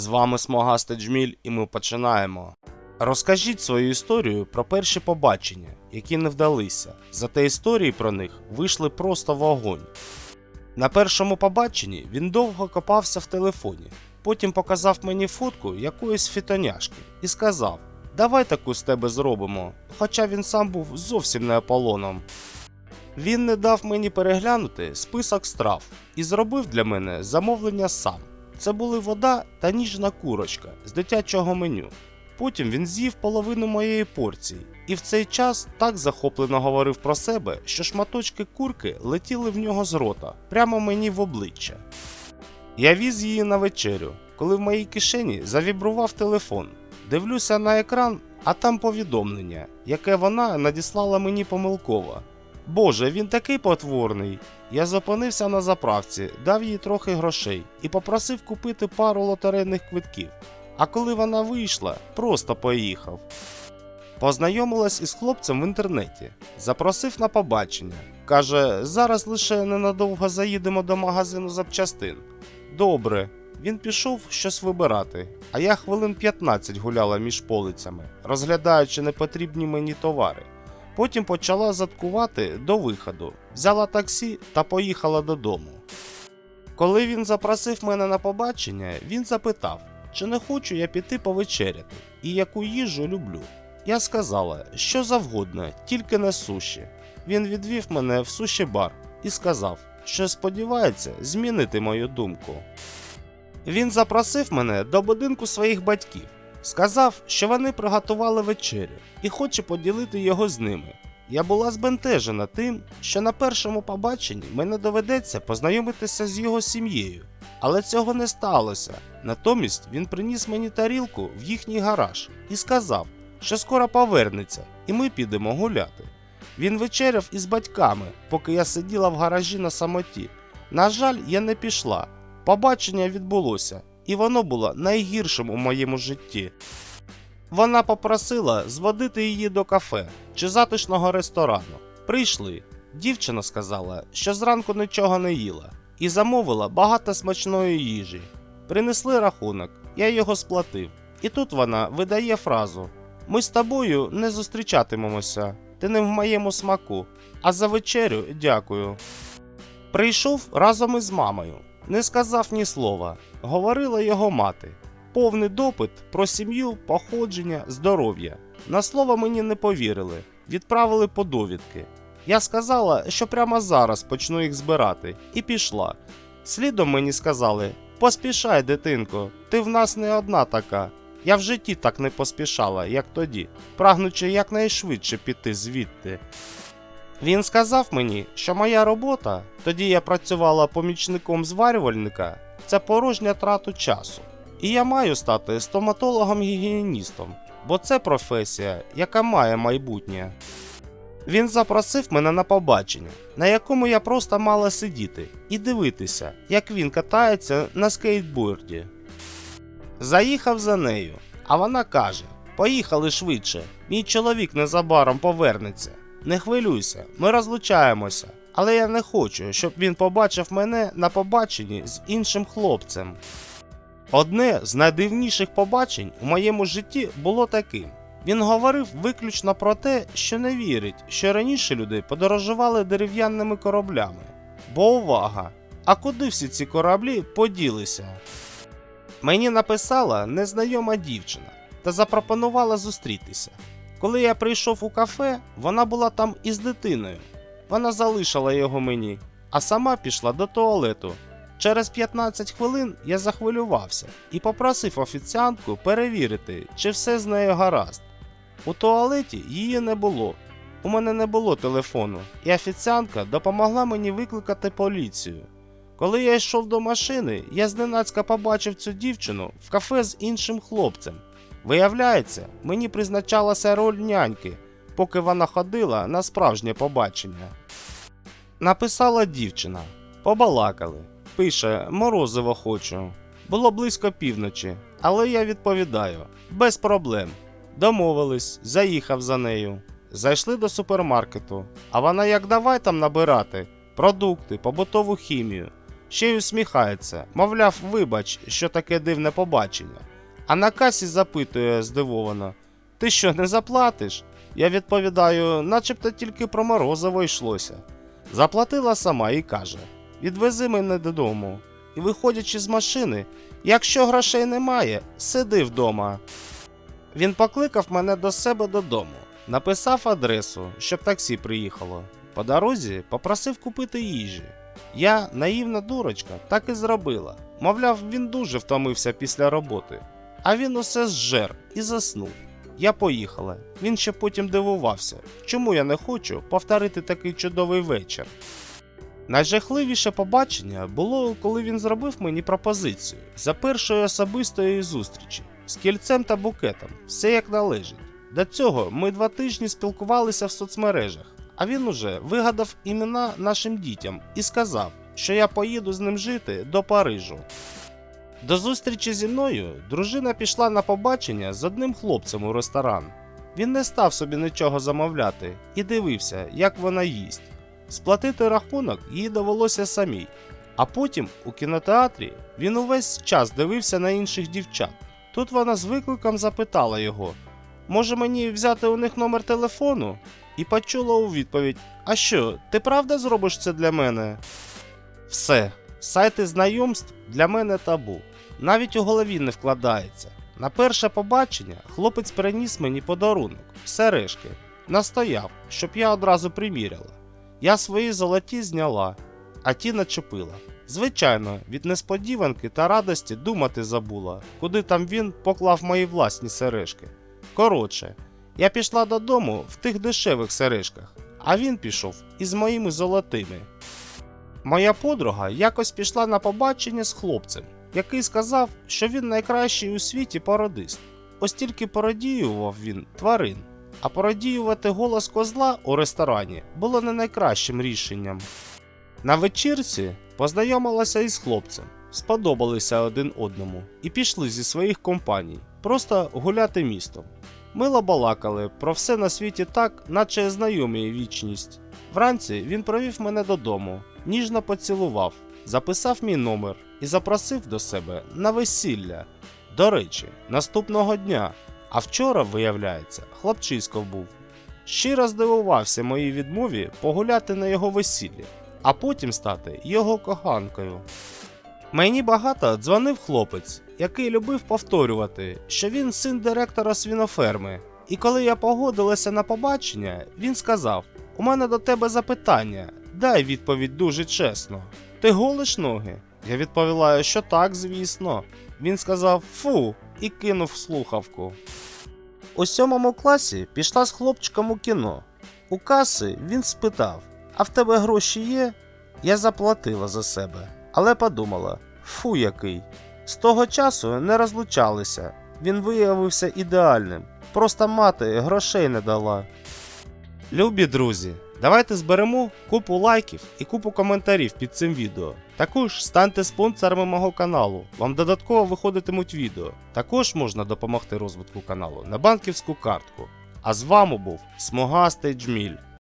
З вами Смогаста Джміль, і ми починаємо. Розкажіть свою історію про перші побачення, які не вдалися. Зате історії про них вийшли просто вогонь. На першому побаченні він довго копався в телефоні, потім показав мені фотку якоїсь фітоняшки і сказав: Давай таку з тебе зробимо. Хоча він сам був зовсім не Аполлоном. Він не дав мені переглянути список страв і зробив для мене замовлення сам. Це були вода та ніжна курочка з дитячого меню. Потім він з'їв половину моєї порції, і в цей час так захоплено говорив про себе, що шматочки курки летіли в нього з рота, прямо мені в обличчя. Я віз її на вечерю, коли в моїй кишені завібрував телефон. Дивлюся на екран, а там повідомлення, яке вона надіслала мені помилково. Боже, він такий потворний. Я зупинився на заправці, дав їй трохи грошей і попросив купити пару лотерейних квитків. А коли вона вийшла, просто поїхав. Познайомилась із хлопцем в інтернеті, запросив на побачення. Каже, зараз лише ненадовго заїдемо до магазину запчастин. Добре, він пішов щось вибирати, а я хвилин 15 гуляла між полицями, розглядаючи непотрібні мені товари. Потім почала заткувати до виходу, взяла таксі та поїхала додому. Коли він запросив мене на побачення, він запитав, чи не хочу я піти повечеряти і яку їжу люблю. Я сказала, що завгодно, тільки не суші. Він відвів мене в суші бар і сказав, що сподівається змінити мою думку. Він запросив мене до будинку своїх батьків. Сказав, що вони приготували вечерю і хоче поділити його з ними. Я була збентежена тим, що на першому побаченні мене доведеться познайомитися з його сім'єю. Але цього не сталося. Натомість він приніс мені тарілку в їхній гараж і сказав, що скоро повернеться, і ми підемо гуляти. Він вечеряв із батьками, поки я сиділа в гаражі на самоті. На жаль, я не пішла. Побачення відбулося, і воно було найгіршим у моєму житті. Вона попросила зводити її до кафе чи затишного ресторану. Прийшли. Дівчина сказала, що зранку нічого не їла, і замовила багато смачної їжі. Принесли рахунок, я його сплатив. І тут вона видає фразу: Ми з тобою не зустрічатимемося, ти не в моєму смаку, а за вечерю дякую. Прийшов разом із мамою, не сказав ні слова, говорила його мати. Повний допит про сім'ю, походження, здоров'я. На слово мені не повірили, відправили по довідки. Я сказала, що прямо зараз почну їх збирати, і пішла. Слідом мені сказали: поспішай, дитинко, ти в нас не одна така. Я в житті так не поспішала, як тоді, прагнучи якнайшвидше піти звідти. Він сказав мені, що моя робота, тоді я працювала помічником зварювальника, це порожня трату часу. І я маю стати стоматологом-гігієністом, бо це професія, яка має майбутнє. Він запросив мене на побачення, на якому я просто мала сидіти і дивитися, як він катається на скейтборді. Заїхав за нею, а вона каже: Поїхали швидше, мій чоловік незабаром повернеться. Не хвилюйся, ми розлучаємося, але я не хочу, щоб він побачив мене на побаченні з іншим хлопцем. Одне з найдивніших побачень у моєму житті було таким. Він говорив виключно про те, що не вірить, що раніше люди подорожували дерев'яними кораблями. Бо увага! А куди всі ці кораблі поділися? Мені написала незнайома дівчина та запропонувала зустрітися. Коли я прийшов у кафе, вона була там із дитиною. Вона залишила його мені, а сама пішла до туалету. Через 15 хвилин я захвилювався і попросив офіціантку перевірити, чи все з нею гаразд. У туалеті її не було. У мене не було телефону, і офіціантка допомогла мені викликати поліцію. Коли я йшов до машини, я зненацька побачив цю дівчину в кафе з іншим хлопцем. Виявляється, мені призначалася роль няньки, поки вона ходила на справжнє побачення. Написала дівчина, побалакали. Пише, морозиво хочу. Було близько півночі, але я відповідаю: без проблем. Домовились, заїхав за нею. Зайшли до супермаркету, а вона як давай там набирати продукти, побутову хімію. ще й усміхається, мовляв, вибач, що таке дивне побачення. А на касі запитує здивовано: Ти що, не заплатиш? Я відповідаю, начебто тільки про морозиво йшлося. Заплатила сама і каже: Відвези мене додому. І виходячи з машини, якщо грошей немає, сиди вдома. Він покликав мене до себе додому, написав адресу, щоб таксі приїхало. По дорозі попросив купити їжі. Я, наївна дурочка, так і зробила. Мовляв, він дуже втомився після роботи. А він усе зжер і заснув. Я поїхала. Він ще потім дивувався, чому я не хочу повторити такий чудовий вечір. Найжахливіше побачення було, коли він зробив мені пропозицію за першої особистої зустрічі з кільцем та букетом, все як належить. До цього ми два тижні спілкувалися в соцмережах, а він уже вигадав імена нашим дітям і сказав, що я поїду з ним жити до Парижу. До зустрічі зі мною дружина пішла на побачення з одним хлопцем у ресторан. Він не став собі нічого замовляти і дивився, як вона їсть. Сплатити рахунок їй довелося самій. А потім у кінотеатрі він увесь час дивився на інших дівчат. Тут вона з викликом запитала його: може мені взяти у них номер телефону? І почула у відповідь: А що, ти правда зробиш це для мене? Все, сайти знайомств для мене табу. Навіть у голові не вкладається. На перше побачення хлопець приніс мені подарунок, сережки, настояв, щоб я одразу приміряла. Я свої золоті зняла, а ті начепила. Звичайно, від несподіванки та радості думати забула, куди там він поклав мої власні сережки. Коротше, я пішла додому в тих дешевих сережках, а він пішов із моїми золотими. Моя подруга якось пішла на побачення з хлопцем, який сказав, що він найкращий у світі пародист. Ось тільки пародіював він тварин. А пародіювати голос козла у ресторані було не найкращим рішенням. На вечірці познайомилася із хлопцем, сподобалися один одному і пішли зі своїх компаній, просто гуляти містом. Мило балакали про все на світі так, наче знайомі вічність. Вранці він провів мене додому, ніжно поцілував, записав мій номер і запросив до себе на весілля. До речі, наступного дня а вчора, виявляється, хлопчисько був. Щиро здивувався моїй відмові погуляти на його весіллі, а потім стати його коханкою. Мені багато дзвонив хлопець, який любив повторювати, що він син директора свіноферми. І коли я погодилася на побачення, він сказав: У мене до тебе запитання, дай відповідь дуже чесно. Ти голиш ноги? Я відповіла, що так, звісно. Він сказав фу і кинув слухавку. У сьомому класі пішла з хлопчиком у кіно. У каси він спитав: А в тебе гроші є? Я заплатила за себе, але подумала: фу який. З того часу не розлучалися. Він виявився ідеальним. Просто мати грошей не дала. Любі друзі, давайте зберемо купу лайків і купу коментарів під цим відео. Також станьте спонсорами мого каналу, вам додатково виходитимуть відео. Також можна допомогти розвитку каналу на банківську картку. А з вами був Смугастий Джміль.